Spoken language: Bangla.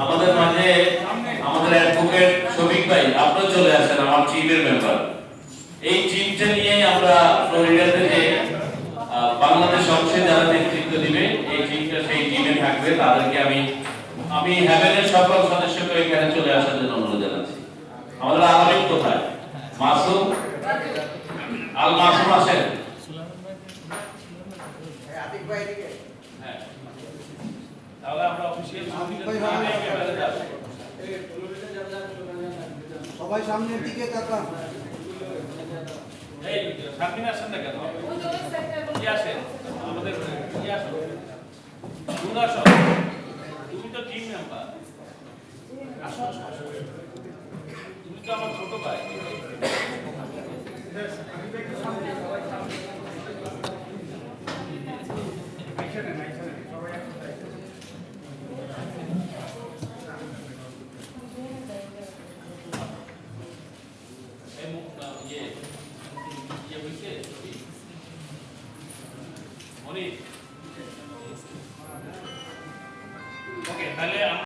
আমাদের মাঝে আমাদের অ্যাডভোকেট শফিক ভাই আপনি চলে আসেন আমার টিমের মেম্বার এই টিমটা নিয়ে আমরা ফ্লোরিডা থেকে বাংলাদেশ অংশে যারা নেতৃত্ব দিবে এই টিমটা সেই টিমে থাকবে। তাদেরকে আমি আমি হ্যাভেনের সকল সদস্যকে এখানে চলে আসার জন্য অনুরোধ জানাচ্ছি। আমাদের আলামিন কোথায়? মাসুম? আল মাসুম আসেন। তাহলে আমরা অফিসিয়াল সবাই সামনের দিকে তাকান। এই সামনে আসেন না কেন? কি আসেন? আমাদের কি আসো তুমি আসো। তুমি তো টিম মেম্বার আসো আসো আসো। তুমি তো আমার ছোট ভাই। এই মনি ওকে তাহলে আমরা